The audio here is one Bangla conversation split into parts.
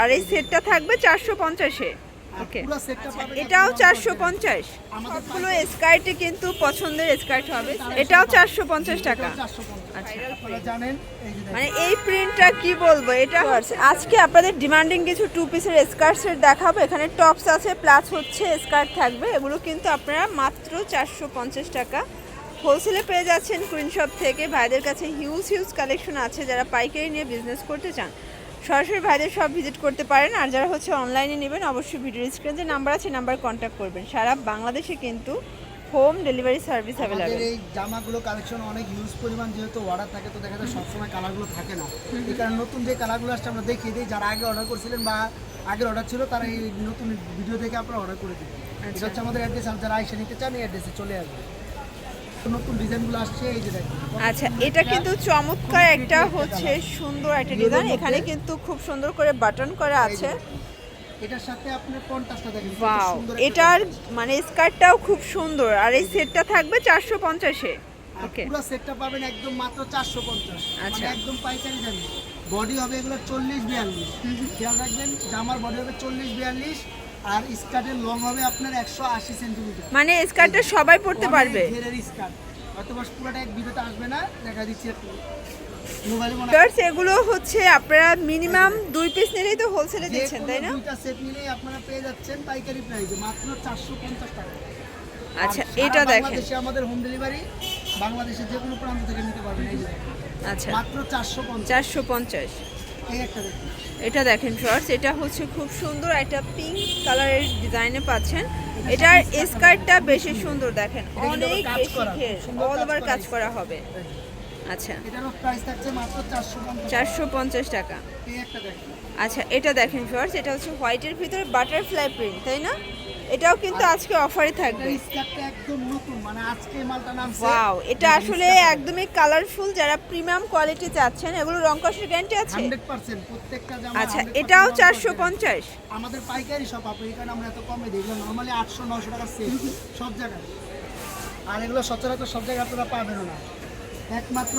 আর এই সেটটা থাকবে চারশো পঞ্চাশে। ওকে। পুরো সেটটা পাবেন এটাও চারশো পঞ্চাশ। সবগুলো স্কার্টে কিন্তু পছন্দের স্কার্ট হবে। এটাও চারশো পঞ্চাশ টাকা। এটাও 450 আচ্ছা। আপনারা জানেন এই যে দেখেন। মানে এই প্রিন্টটা কি বলব? এটা আজকে আপনাদের ডিমান্ডিং কিছু টু পিসের স্কার্টসের দেখাবো। এখানে টপস আছে প্লাস হচ্ছে স্কার্ট থাকবে। এগুলো কিন্তু আপনারা মাত্র চারশো পঞ্চাশ টাকা। হোলসেলে পেয়ে যাচ্ছেন কুইন শপ থেকে। ভাইদের কাছে হিউজ হিউজ কালেকশন আছে। যারা পাইকারি নিয়ে বিজনেস করতে চান সরাসরি ভাইদের সব ভিজিট করতে পারেন আর যারা হচ্ছে অনলাইনে নেবেন অবশ্যই ভিডিও স্ক্রিনে যে নাম্বার আছে নাম্বার কন্ট্যাক্ট করবেন। সারা বাংলাদেশে কিন্তু হোম ডেলিভারি সার্ভিস অ্যাভেলেবেল এই জামাগুলো কালেকশন অনেক ইউজ পরিমাণ যেহেতু অর্ডার থাকে তো দেখা যায় সবসময় কালারগুলো থাকে না। এই কারণে নতুন যে কালারগুলো আসছে আমরা দেখিয়ে দিই যারা আগে অর্ডার করছিলেন বা আগের অর্ডার ছিল তারা এই নতুন ভিডিও দেখে আপনারা অর্ডার করে দিবেন। এটা হচ্ছে আমাদের অ্যাড্রেস আর যারা আইসে নিতে চান এই অ্যাড্রেসে চলে আসবে নতুন ডিজাইনগুলো আসছে এই যে আচ্ছা এটা কিন্তু চমৎকার একটা হচ্ছে সুন্দর একটা ডিজাইন। এখানে কিন্তু খুব সুন্দর করে বাটন করা আছে। এটার সাথে আপনার কন্ট্রাস্টটা দেখেন ওয়াও এটার মানে স্কার্টটাও খুব সুন্দর আর এই সেটটা থাকবে চারশো পঞ্চাশে। ওকে। পুরো সেটটা পাবেন একদম মাত্র চারশো পঞ্চাশ। আচ্ছা। মানে একদম পাইকারি দামে। বডি হবে এগুলো চল্লিশ বিয়াল্লিশ। খেয়াল রাখবেন জামার বডি হবে চল্লিশ বিয়াল্লিশ। আর স্কার্টের লং হবে আপনার একশো আশি সেন্টিমিটার মানে স্কার্টটা সবাই পরতে পারবে। ঘেরের স্কার্ট। হয়তো পুরোটা এক ভিডিওতে আসবে না দেখা দিচ্ছি ভিউয়ার্স এগুলো হচ্ছে আপনারা মিনিমাম দুই পিস নিলেই তো হোলসেলে দিচ্ছেন তাই না? দুইটা সেট নিলেই আপনারা পেয়ে যাচ্ছেন পাইকারি প্রাইসে মাত্র 450 টাকা। আচ্ছা এটা দেখেন। বাংলাদেশে আমাদের হোম ডেলিভারি বাংলাদেশের যে কোনো প্রান্ত থেকে নিতে পারবেন এই আচ্ছা। মাত্র 450 450 এটা দেখেন শর্টস এটা হচ্ছে খুব সুন্দর একটা পিঙ্ক কালারের ডিজাইনে পাচ্ছেন। এটার স্কার্টটা বেশি সুন্দর দেখেন অনেক বেশি অল ওভার কাজ করা হবে। আচ্ছা। চারশো পঞ্চাশ টাকা। আচ্ছা এটা দেখেন শর্টস এটা হচ্ছে হোয়াইটের ভিতরে বাটারফ্লাই প্রিন্ট তাই না? এটাও কিন্তু আজকে অফারে থাকবে। নতুন মানে ওয়াও এটা আসলে একদমই কালারফুল যারা প্রিমিয়াম কোয়ালিটি চাচ্ছেন এগুলো রং কষের গ্যারান্টি আছে? প্রত্যেকটা আচ্ছা এটাও চারশো পঞ্চাশ। আমাদের পাইকারি শপ আপনি এখানে আমরা এত কমে দিই নর্মালি আটশো নশো টাকা সেল সব জায়গায়। আর এগুলো সচরাচর সব জায়গায় আপনারা পাবেনও না। একমাত্র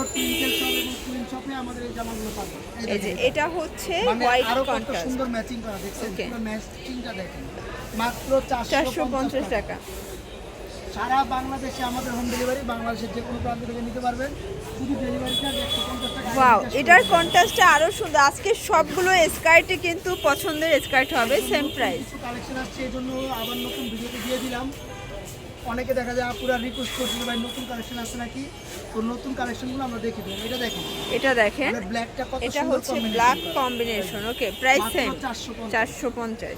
শপ এবং শপে আমাদের এই জামাগুলো পাবেন এই যে এটা হচ্ছে মানে হোয়াইট আরও কত কন্ট্রাস্ট সুন্দর ম্যাচিং করা দেখছেন? পুরো ম্যাচিংটা দেখেন। মাত্র চারশো চারশো পঞ্চাশ টাকা। সারা বাংলাদেশে আমাদের হোম ডেলিভারি বাংলাদেশের যে কোনো প্রান্ত থেকে নিতে পারবেন। শুধু ডেলিভারি চার্জ একশো পঞ্চাশ টাকা ওয়াও এটার কন্ট্রাস্টটা আরও সুন্দর। আজকে সবগুলো স্কার্টে কিন্তু পছন্দের স্কার্ট হবে সেম প্রাইস কালেকশন আসছে এই জন্য আবার নতুন ভিডিওতে দিয়ে দিলাম। অনেকে দেখা যায় আপুরা রিকোয়েস্ট করছিল ভাই নতুন কালেকশন আছে নাকি? তো নতুন কালেকশনগুলো আমরা দেখে এটা দেখেন। এটা দেখেন। ব্ল্যাকটা কত এটা হচ্ছে black combination okay price same 450 চারশো পঞ্চাশ।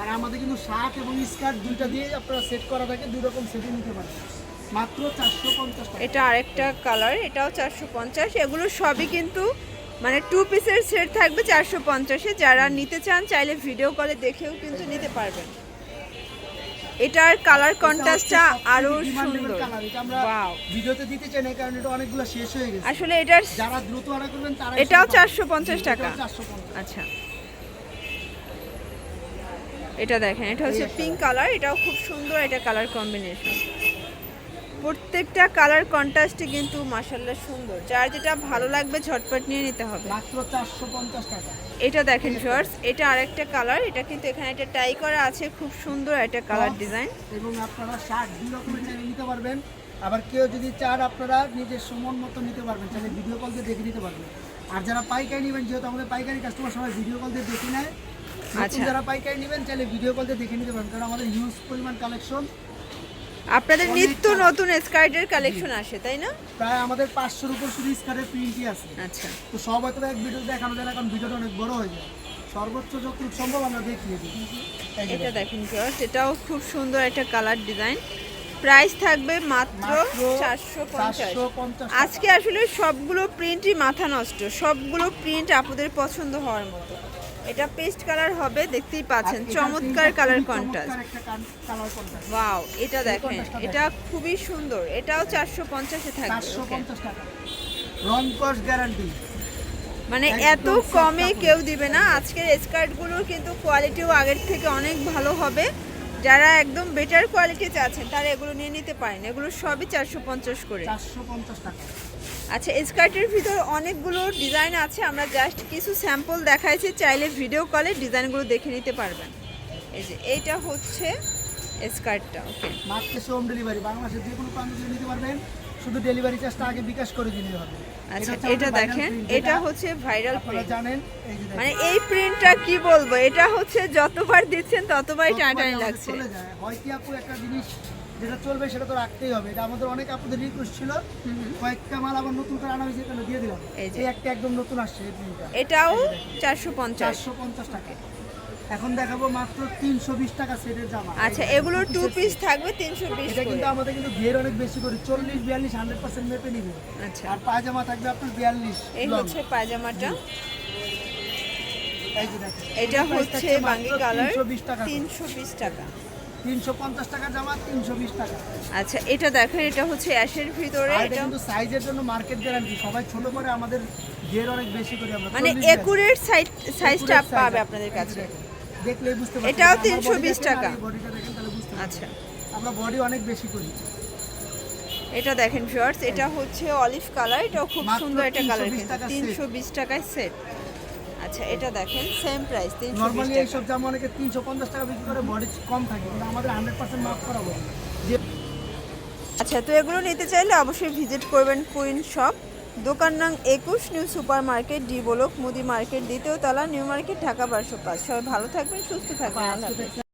আর আমাদের কিন্তু শার্ট এবং স্কার্ট দুইটা দিয়ে আপনারা সেট করা থাকে দুই রকম সেটে নিতে পারেন মাত্র চারশো পঞ্চাশ টাকা। এটা আরেকটা কালার এটাও চারশো পঞ্চাশ। এগুলো সবই কিন্তু মানে টু পিসের সেট থাকবে চারশো পঞ্চাশে। যারা নিতে চান চাইলে ভিডিও কলে দেখেও কিন্তু নিতে পারবেন। এটার কালার কন্ট্রাস্টটা আরও সুন্দর. ভিডিওতে দিতে চাই না কারণ এটা অনেকগুলো শেষ হয়ে গেছে। আসলে এটার যারা দ্রুত অর্ডার করবেন তারা এটাও 450 টাকা। চারশো পঞ্চাশ। আচ্ছা। এটা দেখেন এটা হচ্ছে পিঙ্ক কালার এটাও খুব সুন্দর এটা কালার কম্বিনেশন প্রত্যেকটা কালার কন্ট্রাস্টে কিন্তু মাসাল্লাহ সুন্দর। যার যেটা ভালো লাগবে ঝটপট নিয়ে নিতে হবে। মাত্র চারশো পঞ্চাশ টাকা। এটা দেখেন শর্টস এটা আরেকটা কালার। এটা কিন্তু এখানে একটা টাই করা আছে খুব সুন্দর একটা কালার ডিজাইন। এবং আপনারা শার্ট দুই রকমের নিতে পারবেন। আবার কেউ যদি চান আপনারা নিজের সমন মতো নিতে পারবেন চাইলে ভিডিও কল দিয়ে দেখে নিতে পারবেন। আর যারা পাইকারি নেবেন যেহেতু আমাদের পাইকারি কাস্টমার সবাই ভিডিও কল দিয়ে দেখে নেয় আচ্ছা। যারা পাইকারি নেবেন চাইলে ভিডিও কল দিয়ে দেখে নিতে পারবেন। কারণ আমাদের হিউজ পরিমাণ কালেকশন আপনাদের নিত্য নতুন স্কার্টের কালেকশন আসে তাই না? প্রায় আমাদের পাঁচশোর উপর শুধু স্কার্টের প্রিন্টই আছে। আচ্ছা। তো সব হয়তো এক ভিডিও দেখানো যায় না কারণ ভিডিওটা অনেক বড় হয়ে যায়। সর্বোচ্চ যতটুকু সম্ভব আমরা দেখিয়ে দিই। এটা দেখেন। শর্টস এটাও খুব সুন্দর একটা কালার ডিজাইন প্রাইস থাকবে মাত্র চারশো পঞ্চাশ। 450 আজকে আসলে সবগুলো প্রিন্টই মাথা নষ্ট সবগুলো প্রিন্ট আপনাদের পছন্দ হওয়ার মতো। এটা পেস্ট কালার হবে দেখতেই পাচ্ছেন। চমৎকার কালার কন্ট্রাস্ট ওয়াও এটা দেখেন এটা খুবই সুন্দর। এটাও চারশো পঞ্চাশে থাকবে রং কস গ্যারান্টি মানে এত কমে কেউ দিবে না। আজকের স্কার্টগুলোর কিন্তু কোয়ালিটিও আগের থেকে অনেক ভালো হবে। যারা একদম বেটার কোয়ালিটি চাচ্ছেন তারা এগুলো নিয়ে নিতে পারেন। এগুলো সবই চারশো পঞ্চাশ করে। চারশো পঞ্চাশ টাকা। আচ্ছা স্কার্টের ভিতর অনেকগুলো ডিজাইন আছে। আমরা জাস্ট কিছু স্যাম্পল দেখাইছি, চাইলে ভিডিও কলে ডিজাইনগুলো দেখে নিতে পারবেন। এই যে, এইটা হচ্ছে স্কার্টটা ওকে মাত্র হোম ডেলিভারি বাংলাদেশের যে কোনো প্রান্ত নিতে পারবেন। শুধু ডেলিভারি চার্জটা আগে বিকাশ করে দিলে হবে। আচ্ছা এটা দেখেন এটা হচ্ছে ভাইরাল আপনারা প্রিন্ট জানেন। মানে এই প্রিন্টটা কি বলব? এটা হচ্ছে যতবার দিচ্ছেন ততবারই টানাটানি লাগছে। হয় কি আপু একটা জিনিস যেটা চলবে সেটা তো রাখতেই হবে। এটা আমাদের অনেক আপুদের রিকোয়েস্ট ছিল। কয়েকটা মাল আবার নতুন করে আনা হয়েছে দিয়ে দিলাম। এই একটা একদম নতুন আসছে এটাও চারশো পঞ্চাশ। চারশো পঞ্চাশ টাকা। এখন দেখাবো মাত্র তিনশো বিশ টাকা সেটের জামা। আচ্ছা এগুলো টু পিস থাকবে তিনশো বিশ এটা কিন্তু আমাদের কিন্তু ঘের অনেক বেশি করে চল্লিশ বিয়াল্লিশ হান্ড্রেড পার্সেন্ট মেপে নিবে। আচ্ছা। আর পায়জামা থাকবে আপনার বিয়াল্লিশ এই হচ্ছে পায়জামাটা। এটা হচ্ছে বাঙ্গি কালার 320 টাকা তিনশো বিশ টাকা। জামা তিনশো বিশ টাকা। আচ্ছা এটা দেখেন এটা হচ্ছে অ্যাশের ভিতরে এটা কিন্তু সাইজের জন্য মার্কেট গ্যারান্টি সবাই ছোট করে আমাদের ঘের অনেক বেশি করি আমরা মানে 40 একুরেট সাইজ সাইজটা পাবে আপনাদের কাছে। দেখলেই বুঝতে পারবেন এটাও 320 টাকা। বডিটা দেখেন তাহলে বুঝতে আচ্ছা। আমরা বডি অনেক বেশি করি। এটা দেখেন ভিউয়ার্স এটা হচ্ছে অলিভ কালার এটাও খুব সুন্দর একটা কালার 320 কিন্তু টাকা set। তিনশো বিশ টাকায় সেট আচ্ছা এটা দেখেন সেম প্রাইস তিনশো বিশ নর্মালি টাকা। এইসব জামা অনেকে তিনশো পঞ্চাশ টাকা বিক্রি করে বডি কম থাকে কিন্তু আমাদের হান্ড্রেড পার্সেন্ট মাফ করা আচ্ছা তো এগুলো নিতে চাইলে অবশ্যই ভিজিট করবেন কুইন শপ দোকান নাম একুশ, new super market D block, মুদি মার্কেট, দ্বিতীয় তলা, নিউ মার্কেট, ঢাকা বারশো পাঁচ সবাই ভালো থাকবেন, সুস্থ থাকবেন।